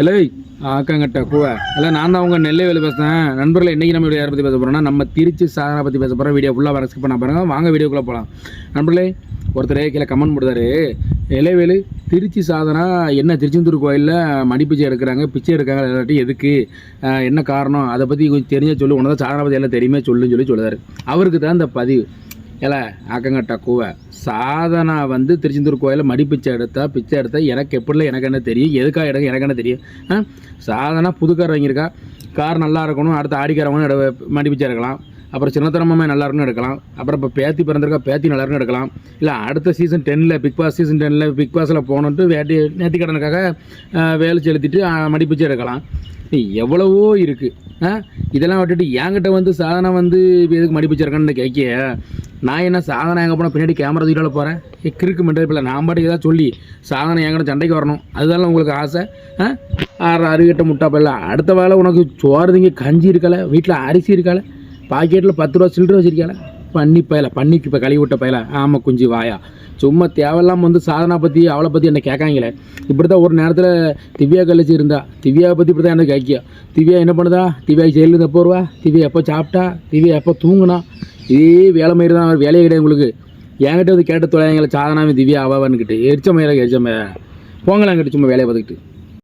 இல்லை ஆக்காங்கட்ட கூவ. இல்லை நான் தான் உங்கள் நெல்லை வேலை பேசுகிறேன் நண்பர்களே இன்றைக்கி நம்ம வீடியோ யாரை பற்றி பேச போகிறோம்னா நம்ம திருச்சி சாதனை பற்றி பேச போகிறோம் வீடியோ ஃபுல்லாக வர ஸ்கிப் பண்ண பாருங்கள் வாங்க வீடியோக்குள்ளே போகலாம் நண்பர்களே ஒருத்தர் கீழே கமெண்ட் போடுறாரு. இலைவேலு திருச்சி சாதனா என்ன திருச்செந்தூர் கோயிலில் மணி பிச்சை எடுக்கிறாங்க பிச்சை எடுக்காங்க இல்லாட்டி எதுக்கு? என்ன காரணம்? அதை பற்றி கொஞ்சம் தெரிஞ்ச சொல்லு. உனதான் சாதனை பற்றி எல்லாம் தெரியுமே சொல்லுன்னு சொல்லி சொல்லுறாரு. அவருக்கு தான் இந்த பதிவு. ஏல ஆக்கங்கட்டா கூவை. சாதனா வந்து திருச்செந்தூர் கோயிலில் மடி பிச்சை எடுத்தா பிச்சை எடுத்தா எனக்கு எப்படில எனக்கு என்ன தெரியும்? எதுக்காக எடுக்க எனக்கு என்ன தெரியும்? ஆ? சாதனா புதுக்கார் வாங்கியிருக்கா. கார் நல்லா இருக்கணும் அடுத்த ஆடிக்காரவனும் எட மடி பிச்சை எடுக்கலாம். அப்புறம் சின்னத்தனமே நல்லா இருக்குன்னு எடுக்கலாம். அப்புறம் இப்போ பேத்தி பிறந்திருக்கா பேத்தி நல்லா இருக்குன்னு எடுக்கலாம். இல்லை அடுத்த சீசன் டென்னில் பிக் பாஸ் சீசன் டென்னில் பிக் பாஸில் போகணுன்ட்டு வேட்டி நேர்த்தி கடனுக்காக வேலை செலுத்திட்டு ஆ, மடி பிச்சை எடுக்கலாம் எவ்வளவோ இருக்குது ஆ? இதெல்லாம் விட்டுட்டு என்கிட்ட வந்து சாதனை வந்து எதுக்கு மடி பிச்சை இருக்கான்னு கேட்க நான் என்ன சாதனை எங்கே போனால் பின்னாடி கேமரா தூக்கிட்டு போகிறேன் கிறுக்கு மெண்டல் பிள்ளை நான் பாட்டுக்கு ஏதாவது சொல்லி சாதனை எங்கிட்ட சண்டைக்கு வரணும். அதுதான் உங்களுக்கு ஆசை? ஆறு அருகிட்ட முட்டா பிள்ளை. அடுத்த வேலை உனக்கு சோறு திங்க கஞ்சி இருக்கல வீட்டில் அரிசி இருக்கல பாக்கெட்டில் பத்து ரூபா சில்லறை வச்சிருக்கல பண்ணி பயல பண்ணிக்கு இப்போ கழுவி விட்ட பயல. ஆமாம் குஞ்சு வாயா. சும்மா தேவையில்லாம வந்து சாதனா பற்றி அவளை பற்றி என்ன கேட்காங்களே? இப்படி தான் ஒரு நேரத்தில் திவ்யா கழிச்சு இருந்தா. திவ்யாவை பற்றி இப்படி தான் என்ன கேட்கியா? திவ்யா என்ன பண்ணுதா? திவ்யா ஜெயிலிருந்து எப்போ வருவா? திவ்யா எப்போ சாப்பிட்டா? திவ்யா எப்போ தூங்குனா? இதே வேலை மயிறு தான் வேலையே கிடையாது உங்களுக்கு. என்கிட்ட வந்து கேட்ட தொலைங்களை சாதனாமே திவ்யா அவாவன்னுக்கிட்டு எரிச்ச மயில எரிச்ச மயில. போங்களாங்கிட்டு சும்மா வேலையை பார்த்துக்கிட்டு.